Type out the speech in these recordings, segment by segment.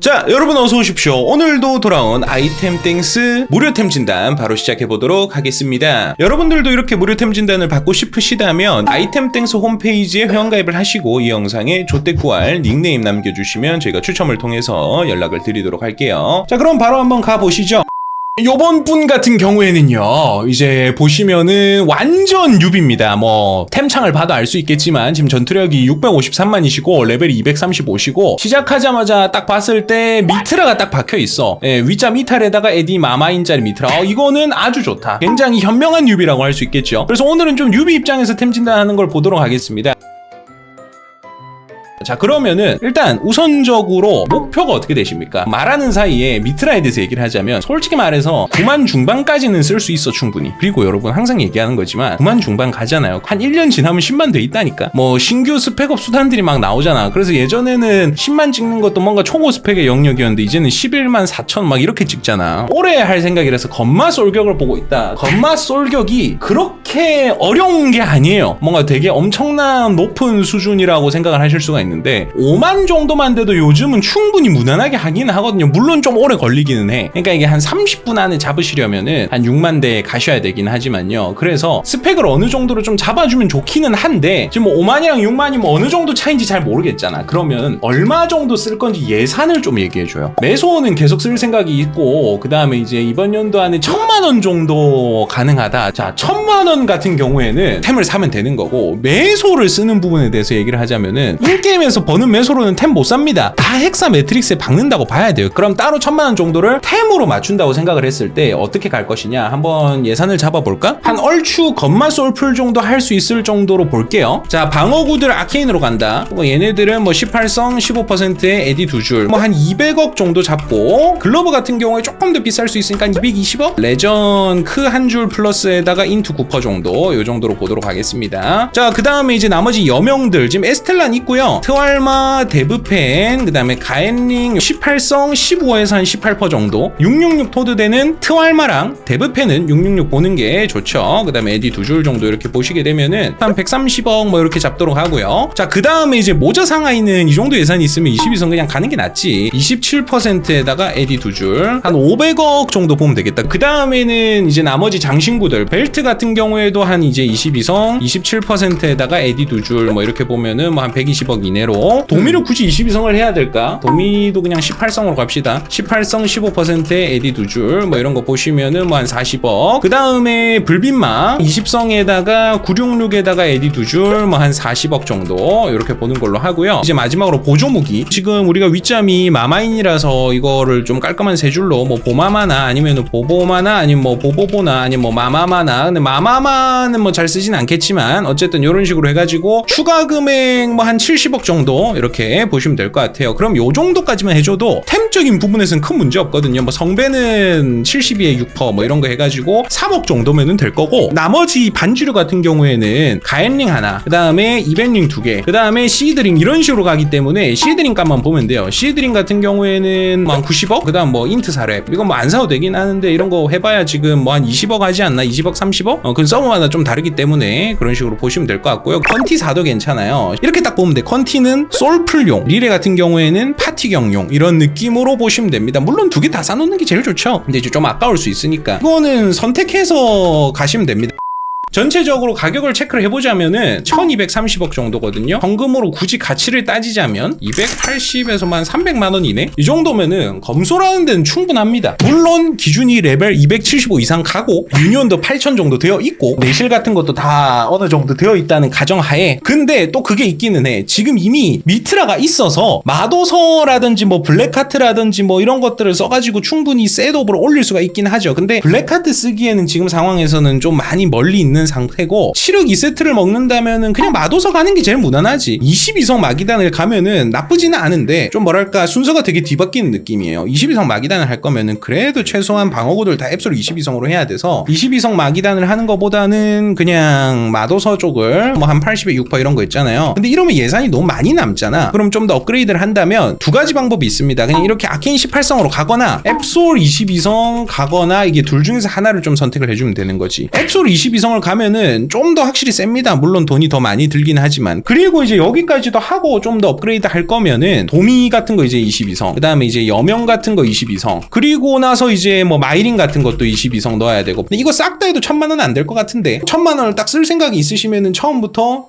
자, 여러분 어서 오십시오. 오늘도 돌아온 아이템 땡스 무료템 진단 바로 시작해 보도록 하겠습니다. 여러분들도 이렇게 무료템 진단을 받고 싶으시다면 아이템 땡스 홈페이지에 회원가입을 하시고 이 영상에 조대꾸알 닉네임 남겨주시면 저희가 추첨을 통해서 연락을 드리도록 할게요. 자, 그럼 바로 한번 가보시죠. 요번 분 같은 경우에는요, 이제 보시면은 완전 뉴비입니다. 뭐, 템창을 봐도 알 수 있겠지만, 지금 전투력이 653만이시고, 레벨이 235시고, 시작하자마자 딱 봤을 때, 미트라가 딱 박혀 있어. 예, 위자 미탈에다가 에디 마마인짜리 미트라. 어, 이거는 아주 좋다. 굉장히 현명한 뉴비라고 할 수 있겠죠. 그래서 오늘은 좀 뉴비 입장에서 템 진단하는 걸 보도록 하겠습니다. 자 그러면은 일단 우선적으로 목표가 어떻게 되십니까? 말하는 사이에 미트라에 대해서 얘기를 하자면 솔직히 말해서 9만 중반까지는 쓸 수 있어 충분히. 그리고 여러분 항상 얘기하는 거지만 9만 중반 가잖아요. 한 1년 지나면 10만 돼 있다니까. 뭐 신규 스펙업 수단들이 막 나오잖아. 그래서 예전에는 10만 찍는 것도 뭔가 초고 스펙의 영역이었는데 이제는 11만 4천 막 이렇게 찍잖아. 올해 할 생각이라서 건마 쏠격을 보고 있다. 건마 쏠격이 그렇게 어려운 게 아니에요. 뭔가 되게 엄청난 높은 수준이라고 생각을 하실 수가 있는 데 5만 정도만 돼도 요즘은 충분히 무난하게 하긴 하거든요. 물론 좀 오래 걸리기는 해. 그러니까 이게 한 30분 안에 잡으시려면은 한 6만 대 가셔야 되긴 하지만요. 그래서 스펙을 어느 정도로 좀 잡아주면 좋기는 한데 지금 뭐 5만이랑 6만이 뭐 어느 정도 차이인지 잘 모르겠잖아. 그러면 얼마 정도 쓸 건지 예산을 좀 얘기해줘요. 매소는 계속 쓸 생각이 있고 그 다음에 이제 이번 연도 안에 천만 원 정도 가능하다. 자 천만 원 같은 경우에는 템을 사면 되는 거고 매소를 쓰는 부분에 대해서 얘기를 하자면은 인게임 에서 버는 매소로는 템 못 삽니다. 다 헥사 매트릭스에 박는다고 봐야 돼요. 그럼 따로 천만 원 정도를 템으로 맞춘다고 생각을 했을 때 어떻게 갈 것이냐 한번 예산을 잡아볼까? 한 얼추 건마 솔풀 정도 할 수 있을 정도로 볼게요. 자 방어구들 아케인으로 간다. 뭐 얘네들은 뭐 18성 15%의 에디 두 줄, 뭐 한 200억 정도 잡고 글러브 같은 경우에 조금 더 비쌀 수 있으니까 220억? 레전 크 한 줄 플러스에다가 인투 9% 정도 요 정도로 보도록 하겠습니다. 자 그 다음에 이제 나머지 여명들 지금 에스텔란 있고요. 트왈마, 데브펜, 그 다음에 가엔링 18성 15에서 한 18% 정도 666 토드 되는 트왈마랑 데브펜은 666 보는 게 좋죠. 그 다음에 에디 두 줄 정도 이렇게 보시게 되면은 한 130억 뭐 이렇게 잡도록 하고요. 자그 다음에 이제 모자 상하이는 이 정도 예산이 있으면 22성 그냥 가는 게 낫지. 27%에다가 에디 두 줄, 한 500억 정도 보면 되겠다. 그 다음에는 이제 나머지 장신구들 벨트 같은 경우에도 한 이제 22성, 27%에다가 에디 두 줄 뭐 이렇게 보면은 뭐 한 120억 이내 로 도미를 굳이 22성을 해야 될까? 도미도 그냥 18성으로 갑시다. 18성 15%에 에디 두줄 뭐 이런 거 보시면은 뭐 한 40억. 그 다음에 불빛마 20성에다가 966에다가 에디 두줄 뭐 한 40억 정도 이렇게 보는 걸로 하고요. 이제 마지막으로 보조무기. 지금 우리가 윗점이 마마인이라서 이거를 좀 깔끔한 세 줄로 뭐 보마마나 아니면 보보마나 아니면 뭐 보보보나 아니면 뭐 마마마나 근데 마마마는 뭐 잘 쓰진 않겠지만 어쨌든 이런 식으로 해가지고 추가 금액 뭐 한 70억 정도 이렇게 보시면 될 것 같아요. 그럼 요 정도까지만 해줘도 템적인 부분에서는 큰 문제 없거든요. 뭐 성배는 72에 6%뭐 이런 거 해가지고 3억 정도면은 될 거고 나머지 반지류 같은 경우에는 가엔링 하나, 그 다음에 이벤링 두 개, 그 다음에 시드링 이런 식으로 가기 때문에 시드링 값만 보면 돼요. 시드링 같은 경우에는 뭐 한 90억, 그 다음 뭐 인트 사랩 이건 뭐 안 사도 되긴 하는데 이런 거 해봐야 지금 뭐 한 20억 하지 않나? 20억, 30억? 어, 그 서버마다 좀 다르기 때문에 그런 식으로 보시면 될 것 같고요. 컨티 사도 괜찮아요. 이렇게 딱 보면 돼. 컨티 는 솔플용, 리레 같은 경우에는 파티경용 이런 느낌으로 보시면 됩니다. 물론 두 개 다 사놓는 게 제일 좋죠. 근데 이제 좀 아까울 수 있으니까 이거는 선택해서 가시면 됩니다. 전체적으로 가격을 체크를 해보자면은 1230억 정도거든요. 현금으로 굳이 가치를 따지자면 280에서만 300만 원이네? 이 정도면은 검소라는 데는 충분합니다. 물론 기준이 레벨 275 이상 가고 유니온도 8000 정도 되어 있고 내실 같은 것도 다 어느 정도 되어 있다는 가정하에 근데 또 그게 있기는 해. 지금 이미 미트라가 있어서 마도서라든지 뭐 블랙카트라든지 뭐 이런 것들을 써가지고 충분히 셋업으로 올릴 수가 있긴 하죠. 근데 블랙카트 쓰기에는 지금 상황에서는 좀 많이 멀리 있는 상태고 시력 2세트를 먹는다면은 그냥 마도서 가는 게 제일 무난하지. 22성 마기단을 가면은 나쁘지는 않은데 좀 뭐랄까 순서가 되게 뒤바뀌는 느낌이에요. 22성 마기단을 할 거면은 그래도 최소한 방어구들 다 앱솔 22성으로 해야 돼서 22성 마기단을 하는 것보다는 그냥 마도서 쪽을 뭐 한 80에 6% 이런 거 있잖아요. 근데 이러면 예산이 너무 많이 남잖아. 그럼 좀 더 업그레이드를 한다면 두 가지 방법이 있습니다. 그냥 이렇게 아케인 18성으로 가거나 앱솔 22성 가거나 이게 둘 중에서 하나를 좀 선택을 해주면 되는 거지. 앱솔 22성을 가 면은 좀 더 확실히 셉니다. 물론 돈이 더 많이 들긴 하지만. 그리고 이제 여기까지도 하고 좀 더 업그레이드 할 거면은 도미 같은 거 이제 22성. 그 다음에 이제 여명 같은 거 22성. 그리고 나서 이제 뭐 마이링 같은 것도 22성 넣어야 되고. 근데 이거 싹 다 해도 천만 원 안 될 것 같은데. 천만 원을 딱 쓸 생각이 있으시면은 처음부터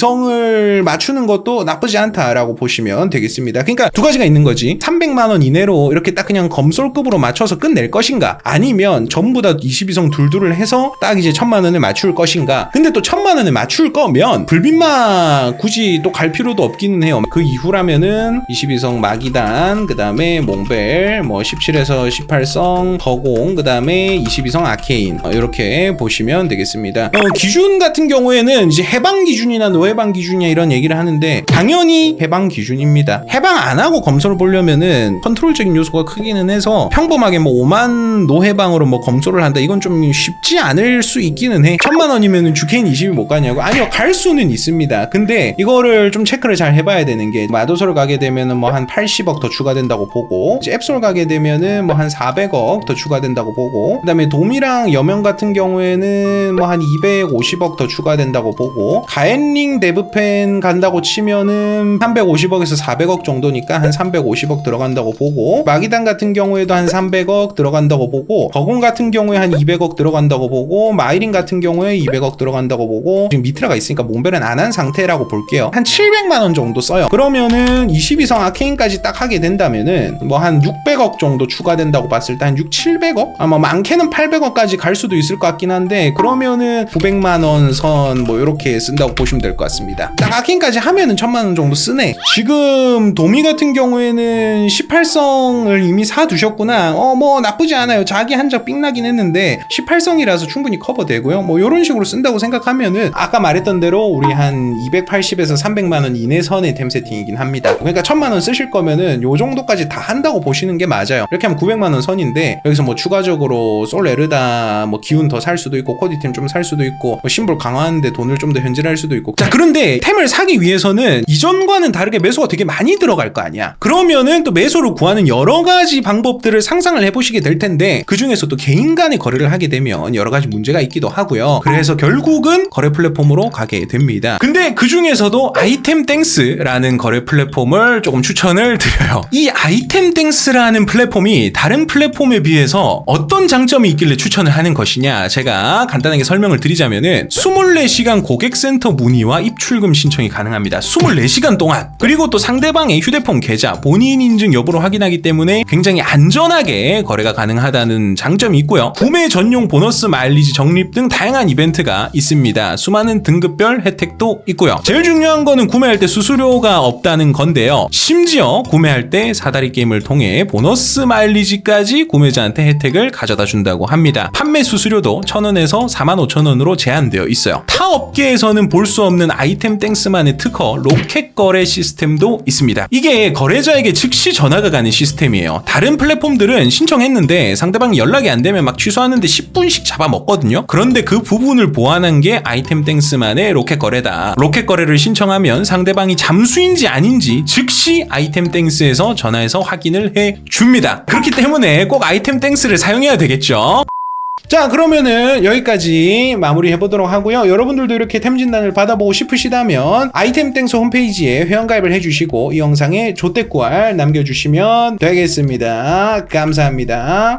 22성을 맞추는 것도 나쁘지 않다라고 보시면 되겠습니다. 그러니까 두 가지가 있는 거지. 300만 원 이내로 이렇게 딱 그냥 검솔급으로 맞춰서 끝낼 것인가? 아니면 전부 다 22성 둘둘을 해서 딱 이제 천만 원을 맞출 것인가? 근데 또 천만 원을 맞출 거면 불빛마 굳이 또 갈 필요도 없기는 해요. 그 이후라면은 22성 마기단, 그 다음에 몽벨, 뭐 17에서 18성 허공, 그 다음에 22성 아케인 어, 이렇게 보시면 되겠습니다. 어, 기준 같은 경우에는 이제 해방 기준이나 노해방 기준이나 이런 얘기를 하는데 당연히 해방 기준입니다. 해방 안 하고 검소를 보려면은 컨트롤적인 요소가 크기는 해서 평범하게 뭐 5만 노해방으로 뭐 검소를 한다 이건 좀 쉽지 않을 수 있기는 해. 천만 원이면은 주케인 20이 못 가냐고? 아니요 갈 수는 있습니다. 근데 이거를 좀 체크를 잘 해봐야 되는 게 마도솔 가게 되면은 뭐 한 80억 더 추가된다고 보고 앱솔 가게 되면은 뭐 한 400억 더 추가된다고 보고 그다음에 돔이랑 여명 같은 경우에는 뭐 한 250억 더 추가된다고 보고 가엔링 데브펜 간다고 치면은 350억에서 400억 정도니까 한 350억 들어간다고 보고 마기단 같은 경우에도 한 300억 들어간다고 보고 거공 같은 경우에 한 200억 들어간다고 보고 마이린 같은 경우 에 200억 들어간다고 보고 지금 미트라가 있으니까 몽벨은 안 한 상태라고 볼게요. 한 700만 원 정도 써요. 그러면은 22성 아케인까지 딱 하게 된다면은 뭐 한 600억 정도 추가된다고 봤을 때 한 6, 700억? 아마 많게는 800억까지 갈 수도 있을 것 같긴 한데 그러면은 900만 원 선 뭐 이렇게 쓴다고 보시면 될 것 같습니다. 딱 아케인까지 하면은 1000만 원 정도 쓰네. 지금 도미 같은 경우에는 18성을 이미 사 두셨구나. 어 뭐 나쁘지 않아요. 자기 한적 삥나긴 했는데 18성이라서 충분히 커버되고요. 뭐 이런 식으로 쓴다고 생각하면은 아까 말했던 대로 우리 한 280에서 300만 원 이내 선의 템 세팅이긴 합니다. 그러니까 1000만 원 쓰실 거면은 요 정도까지 다 한다고 보시는 게 맞아요. 이렇게 하면 900만 원 선인데 여기서 뭐 추가적으로 솔 에르다 뭐 기운 더 살 수도 있고 코디템 좀 살 수도 있고 뭐 심볼 강화하는데 돈을 좀 더 현질할 수도 있고. 자 그런데 템을 사기 위해서는 이전과는 다르게 매수가 되게 많이 들어갈 거 아니야. 그러면은 또 매수를 구하는 여러 가지 방법들을 상상을 해보시게 될 텐데 그 중에서 또 개인 간의 거래를 하게 되면 여러 가지 문제가 있기도 하고요 그래서 결국은 거래 플랫폼으로 가게 됩니다. 근데 그 중에서도 아이템 땡스라는 거래 플랫폼을 조금 추천을 드려요. 이 아이템 땡스라는 플랫폼이 다른 플랫폼에 비해서 어떤 장점이 있길래 추천을 하는 것이냐? 제가 간단하게 설명을 드리자면은 24시간 고객센터 문의와 입출금 신청이 가능합니다. 24시간 동안. 그리고 또 상대방의 휴대폰 계좌 본인 인증 여부를 확인하기 때문에 굉장히 안전하게 거래가 가능하다는 장점이 있고요. 구매 전용 보너스 마일리지 적립 등 다양한 이벤트가 있습니다. 수많은 등급별 혜택도 있고요. 제일 중요한 거는 구매할 때 수수료가 없다는 건데요. 심지어 구매할 때 사다리 게임을 통해 보너스 마일리지까지 구매자한테 혜택을 가져다 준다고 합니다. 판매 수수료도 1000원에서 45,000원으로 제한되어 있어요. 타 업계에서는 볼 수 없는 아이템 땡스만의 특허 로켓 거래 시스템도 있습니다. 이게 거래자에게 즉시 전화가 가는 시스템이에요. 다른 플랫폼들은 신청했는데 상대방이 연락이 안 되면 막 취소하는데 10분씩 잡아먹거든요. 그런데 그 부분을 보완한 게 아이템 땡스만의 로켓 거래다. 로켓 거래를 신청하면 상대방이 잠수인지 아닌지 즉시 아이템 땡스에서 전화해서 확인을 해 줍니다. 그렇기 때문에 꼭 아이템 땡스를 사용해야 되겠죠? 자 그러면은 여기까지 마무리 해보도록 하고요. 여러분들도 이렇게 템 진단을 받아보고 싶으시다면 아이템 땡스 홈페이지에 회원가입을 해주시고 이 영상에 조댓구알 남겨주시면 되겠습니다. 감사합니다